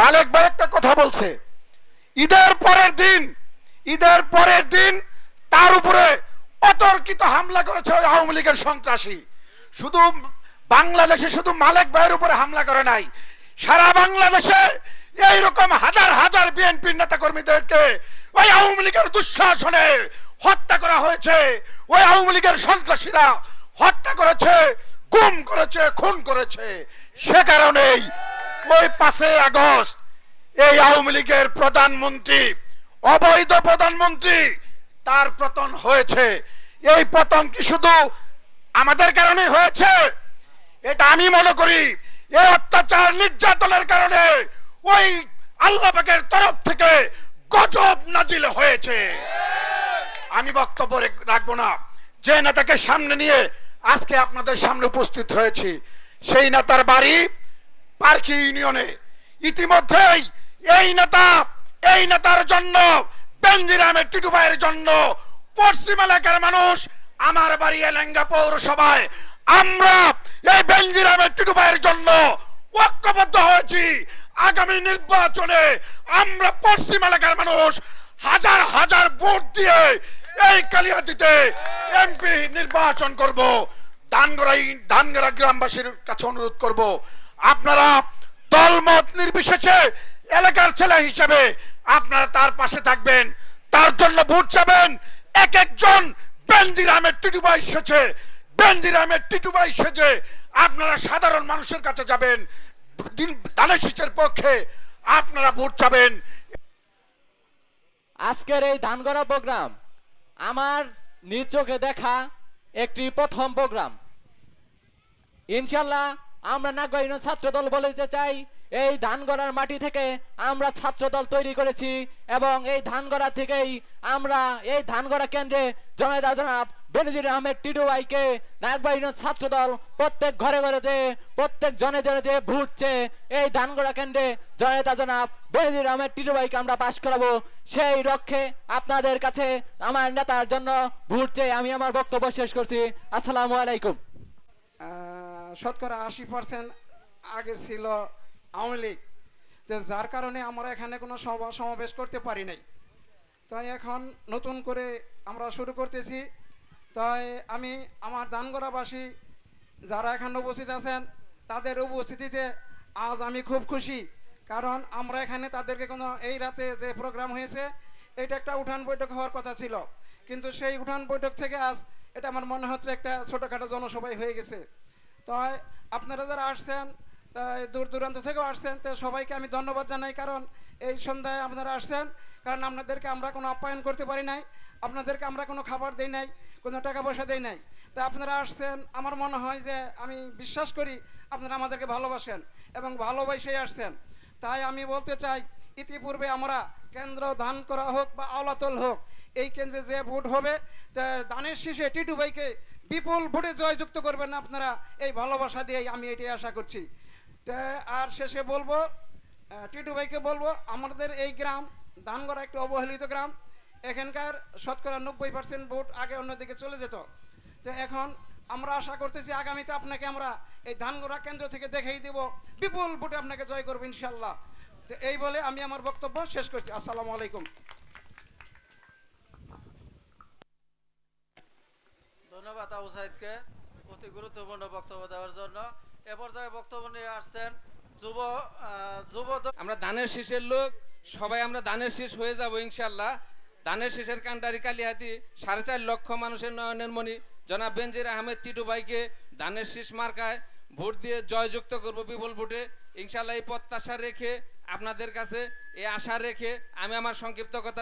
মালিক ভাই একটা কথা বলছে। ঈদের পরের দিন, ঈদের পরের দিন তার উপরে অতর্কিত হামলা করেছে ওই আওয়ামী লীগের সন্ত্রাসী। শুধু বাংলাদেশে শুধু মালিক ভাইয়ের উপরে হামলা করে নাই, সারা বাংলাদেশে এইরকম হাজার হাজার বিএনপির নেতা কর্মীদেরকে ওই আওয়ামী লীগের দুঃশাসনে হত্যা করা হয়েছে। ওই আওয়ামী লীগের সন্ত্রাসীরা হত্যা করেছে, গুম করেছে, খুন করেছে। সে কারণেই ওই পাঁচে আগস্ট এই আওয়ামী লীগের প্রধানমন্ত্রী, অবৈধ প্রধানমন্ত্রী, তার পতন হয়েছে। এই পতন কি শুধু আমাদের কারণে হয়েছে? এটা আমি মনে করি, এই অত্যাচার নির্যাতনের কারণে ওই আল্লাহ পাকের তরফ থেকে গজব নাজিল হয়েছে। আমি বক্তব্য রেখ- রাখব না। যে নেতাকে সামনে নিয়ে আজকে আপনাদের সামনে উপস্থিত হয়েছি, সেই নেতার বাড়ি পার্কি ইউনিয়নে ইতিমধ্যেই এই নেতা, এই নেতার জন্য বেঞ্জিরামের টিটু ভাইয়ের জন্য পশ্চিম এলাকার মানুষ আমার বাড়ি এলেঙ্গা পৌরসভায়। আমরা এই বেঞ্জিরামের টিটু ভাইয়ের জন্য ঐক্যবদ্ধ হয়েছি। আগামী নির্বাচনে আমরা পশ্চিম এলাকার মানুষ হাজার হাজার ভোট দিয়ে এই কালিয়াতিতে এমপি নির্বাচন করব। ধানগড়াই, ধানগড়া গ্রামবাসীর কাছে অনুরোধ করব। আপনারা দলমত নির্বিশেষে এলাকার ছেলে হিসেবে আপনারা তার পাশে থাকবেন। তার জন্য ভোট চাবেন। এক একজন বেন্দিরামের টিটুবাই সেজে, বেন্দিরামের আপনারা সাধারণ মানুষের কাছে যাবেন। দিন পক্ষে আপনারা ভোট চাবেন। আজকের এই ধানগড়া প্রোগ্রাম আমার নিজ চোখে দেখা একটি প্রথম প্রোগ্রাম। ইনশাল্লাহ আমরা নাগরিক ছাত্র দল বলতে চাই, এই ধানগড়ার মাটি থেকে আমরা ছাত্র দল তৈরি করেছি এবং এই ধানগড়া থেকেই আমরা এই ধানগড়া কেন্দ্রে জনায়দা জনাব বেনজির আহমেদ টিডু ভাইকে নাগবাহিনী ছাত্র দল প্রত্যেক ঘরে ঘরে ঘরেতে, প্রত্যেক জনে জনেতে ভুটছে এই ধানগড়া কেন্দ্রে জনতা জনাব বেনজির আহমেদ টিডু ভাইকে আমরা পাশ করাবো। সেই লক্ষ্যে আপনাদের কাছে আমার নেতার জন্য ভুটছে আমি আমার বক্তব্য শেষ করছি। আসসালামু আলাইকুম। শতকরা আশি পার্সেন্ট আগে ছিল আওয়ামী লীগ, যে যার কারণে আমরা এখানে কোনো সভা সমাবেশ করতে পারি নাই। তাই এখন নতুন করে আমরা শুরু করতেছি। তাই আমি আমার দানগড়াবাসী যারা এখানে উপস্থিত আছেন, তাদের উপস্থিতিতে আজ আমি খুব খুশি। কারণ আমরা এখানে তাদেরকে কোনো এই রাতে যে প্রোগ্রাম হয়েছে, এটা একটা উঠান বৈঠক হওয়ার কথা ছিল। কিন্তু সেই উঠান বৈঠক থেকে আজ এটা আমার মনে হচ্ছে একটা ছোটোখাটো জনসভাই হয়ে গেছে। তাই আপনারা যারা আসছেন তাই দূর দূরান্ত থেকেও আসছেন, তো সবাইকে আমি ধন্যবাদ জানাই, কারণ এই সন্ধ্যায় আপনারা আসছেন, কারণ আপনাদেরকে আমরা কোনো আপ্যায়ন করতে পারি নাই, আপনাদেরকে আমরা কোনো খাবার দেই নাই, কোনো টাকা পয়সা দেই নাই। তো আপনারা আসছেন, আমার মনে হয় যে আমি বিশ্বাস করি আপনারা আমাদেরকে ভালোবাসেন এবং ভালোবাসেই আসছেন। তাই আমি বলতে চাই, ইতিপূর্বে আমরা কেন্দ্র দান করা হোক বা আওলাতল হোক এই কেন্দ্রে যে ভোট হবে দানের শীষে টিটু ভাইকে বিপুল ভোটে জয়যুক্ত করবেন আপনারা এই ভালোবাসা দিয়েই আমি এটাই আশা করছি। আর শেষে বলব টিটু ভাইকে বলব, আমাদের এই গ্রাম দানগড়া একটি অবহেলিত গ্রাম, এখানকার শতকরা নব্বই পার্সেন্ট ভোট আগে অন্যদিকে চলে যেত। তো এখন আমরা আশা করতেছি আগামীতে আপনাকে আমরা এই ধানগড়া কেন্দ্র থেকে দেখেই দেব, বিপুল ভোটে আপনাকে জয় করব ইনশাল্লাহ। তো এই বলে আমি আমার বক্তব্য শেষ করছি। আসসালামু আলাইকুম। ধন্যবাদ আবু সাইদকে অতি গুরুত্বপূর্ণ বক্তব্য দেওয়ার জন্য। এ পর্যায়ে বক্তব্য নিয়ে আসছেন যুব যুব আমরা ধানের শীষের লোক, সবাই আমরা ধানের শীষ হয়ে যাব ইনশাল্লাহ ধানের শীষের কান্ডারি কালিহাতি সাড়ে চার লক্ষ মানুষের নয়নের মণি। জনাব বেনজির আহমেদ টিটু ভাইকে ধানের শীষ মার্কায় ভোট দিয়ে জয়যুক্ত করব বিপুল ভোটে। ইনশাল্লাহ এই প্রত্যাশা রেখে আপনাদের কাছে, এই আশা রেখে আমি আমার সংক্ষিপ্ত কথা